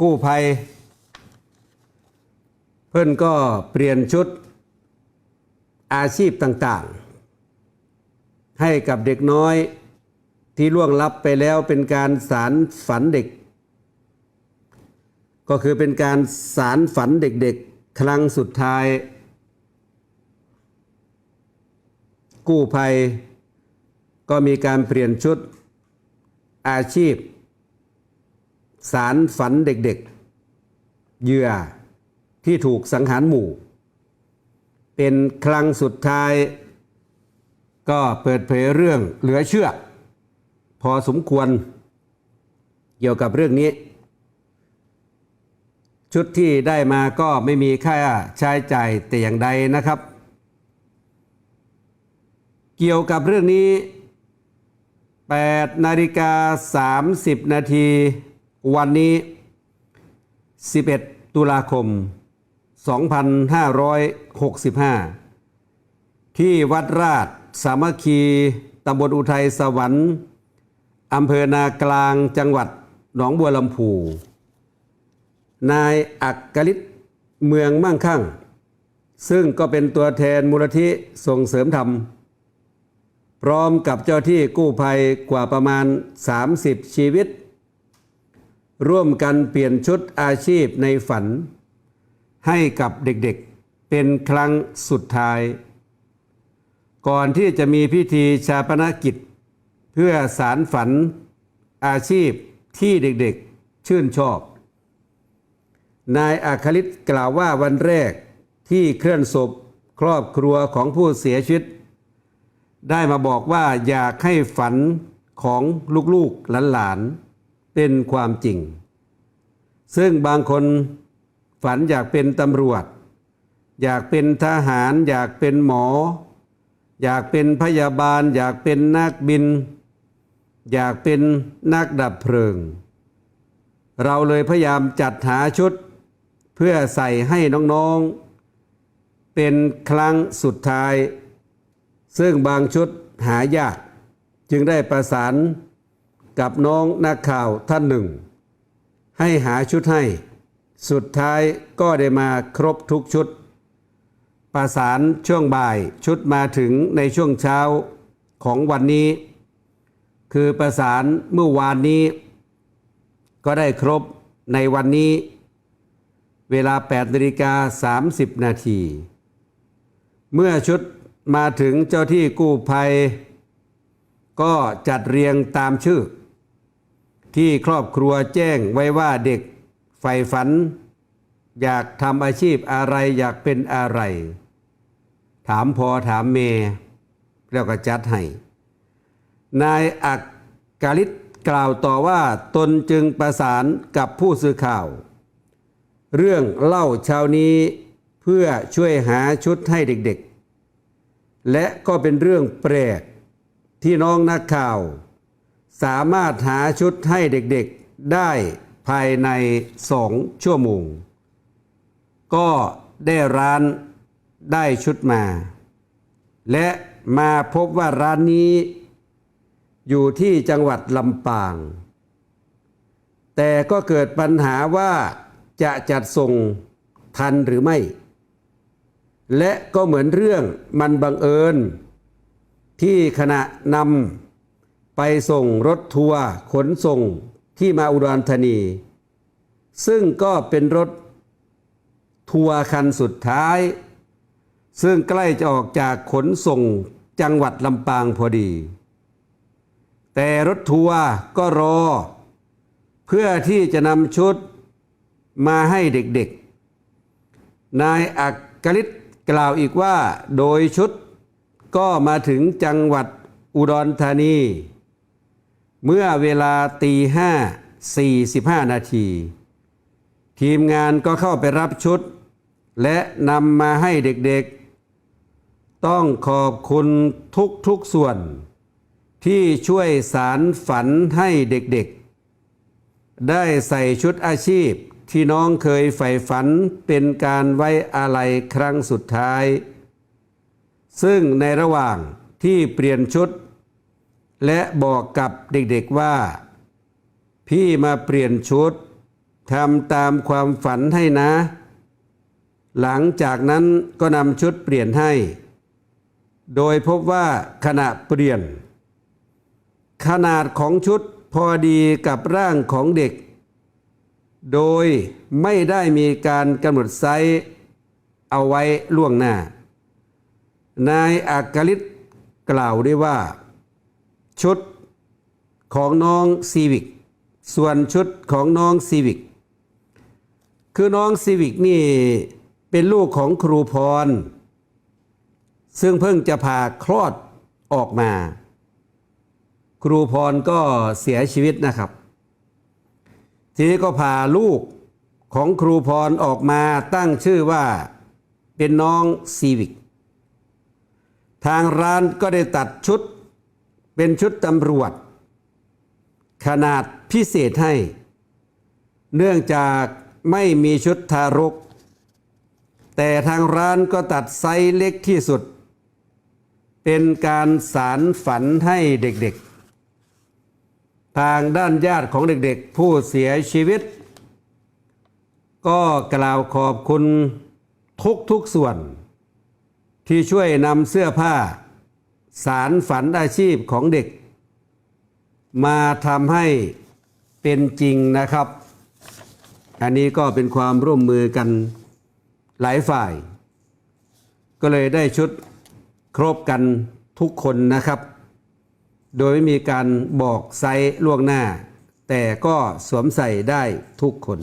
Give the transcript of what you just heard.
กู้ภัย เพื่อนก็เปลี่ยนชุดอาชีพต่างๆ ให้กับเด็กน้อยที่ล่วงลับไปแล้วเป็นการสารฝันเด็ก ก็คือเป็นการสารฝันเด็กๆ ครั้งสุดท้าย กู้ภัย ก็มีการเปลี่ยนชุดอาชีพ สารฝันเด็กๆ เหยื่อที่ถูกสังหารหมู่ เป็นครั้งสุดท้าย ก็เปิดเผยเรื่องเหลือเชื่อ พอสมควรเกี่ยวกับเรื่องนี้ ชุดที่ได้มาก็ไม่มีค่าใช้จ่ายแต่อย่างใดนะครับ เกี่ยวกับเรื่องนี้8นาฬิกา30 นาที วันนี้ 11 ตุลาคม 2565 ที่วัดราชสามัคคีตำบลอุทัยสวรรค์อำเภอนากลางจังหวัดหนองบัวลำพูนายอักกฤทธิ์เมืองมั่งคั่ง ซึ่งก็เป็นตัวแทนมูลที่ส่งเสริมธรรม พร้อมกับเจ้าที่กู้ภัยกว่าประมาณ 30 ชีวิต ร่วมกันเปลี่ยนชุดอาชีพในฝัน ให้กับเด็กๆเป็นครั้งสุดท้าย ก่อนที่จะมีพิธีชาปนกิจ เพื่อสารฝันอาชีพที่เด็กๆชื่นชอบ นายอาคลิตกล่าวว่าวันแรกที่เคลื่อนศพครอบครัวของผู้เสียชีวิต ได้มาบอกว่าอยากให้ฝันของลูกๆหลานๆ เป็นความจริง ซึ่งบางคนฝันอยากเป็นตำรวจ อยากเป็นทหาร อยากเป็นหมอ อยากเป็นพยาบาล อยากเป็นนักบิน อยากเป็นนักดับเพลิง เราเลยพยายามจัดหาชุด เพื่อใส่ให้น้องๆ เป็นครั้งสุดท้าย ซึ่งบางชุดหายากจึงได้ประสาน กับน้องนักข่าวท่านหนึ่ง ให้หาชุดให้ สุดท้ายก็ได้มาครบทุกชุด ประสานช่วงบ่ายชุดมาถึงในช่วงเช้าของวันนี้ คือประสานเมื่อวานนี้ ก็ได้ครบในวันนี้ เวลา8นาฬิกา30 นาที เมื่อชุดมาถึงเจ้าที่กู้ภัยก็จัดเรียงตามชื่อ ที่ครอบครัวแจ้งไว้ว่าเด็กใฝ่ฝัน อยากทำอาชีพอะไรอยากเป็นอะไร ถามพอถามเมแล้วก็จัดให้ นายอักกาลิตกล่าวต่อว่าตนจึงประสานกับผู้สื่อข่าว เรื่องเล่าเช้านี้เพื่อช่วยหาชุดให้เด็กๆ และก็เป็นเรื่องแปลกที่น้องนักข่าว สามารถหาชุดให้เด็กๆได้ภายในสองชั่วโมง ก็ได้ร้านได้ชุดมา และมาพบว่าร้านนี้ อยู่ที่จังหวัดลำปาง แต่ก็เกิดปัญหาว่าจะจัดส่งทันหรือไม่ และก็เหมือนเรื่องมันบังเอิญ ที่ขณะนำ ไปส่งรถทัวร์ขนส่งที่มาอุดรธานี ซึ่งก็เป็นรถทัวร์คันสุดท้าย ซึ่งใกล้จะออกจากขนส่งจังหวัดลำปางพอดี แต่รถทัวร์ก็รอ เพื่อที่จะนำชุดมาให้เด็กๆ นายอักกฤษกล่าวอีกว่าโดยชุดก็มาถึงจังหวัดอุดรธานี เมื่อเวลาตีห้าสี่สิบห้านาที ทีมงานก็เข้าไปรับชุด และนำมาให้เด็กๆ ต้องขอบคุณทุกๆส่วน ที่ช่วยสารฝันให้เด็กๆ ได้ใส่ชุดอาชีพที่น้องเคยใฝ่ฝันเป็นการไว้อาลัยครั้งสุดท้าย ซึ่งในระหว่างที่เปลี่ยนชุด และบอกกับเด็กๆว่า พี่มาเปลี่ยนชุดทำตามความฝันให้นะ หลังจากนั้นก็นำชุดเปลี่ยนให้ โดยพบว่าขณะเปลี่ยน ขนาดของชุดพอดีกับร่างของเด็ก โดยไม่ได้มีการกำหนดไซส์เอาไว้ล่วงหน้า นายอักฤทธิ์กล่าวได้ว่า ชุดของน้องซีวิกส่วนชุดของน้องซีวิกคือน้องซีวิกนี่เป็นลูกของครูพร ซึ่งเพิ่งจะผ่าคลอดออกมา ครูพรก็เสียชีวิตนะครับ ทีนี้ก็พาลูกของครูพรออกมาตั้งชื่อว่าเป็นน้องซีวิกทางร้านก็ได้ตัดชุด เป็นชุดตำรวจ ขนาดพิเศษให้ เนื่องจากไม่มีชุดทารก แต่ทางร้านก็ตัดไซส์เล็กที่สุด เป็นการสารฝันให้เด็กๆ ทางด้านญาติของเด็กๆ ผู้เสียชีวิต ก็กล่าวขอบคุณทุกทุกๆส่วน ที่ช่วยนำเสื้อผ้า สารฝันอาชีพของเด็ก มาทำให้เป็นจริงนะครับ อันนี้ก็เป็นความร่วมมือกันหลายฝ่าย ก็เลยได้ชุดครบกันทุกคนนะครับ โดยไม่มีการบอกไซส์ล่วงหน้า แต่ก็สวมใส่ได้ทุกคน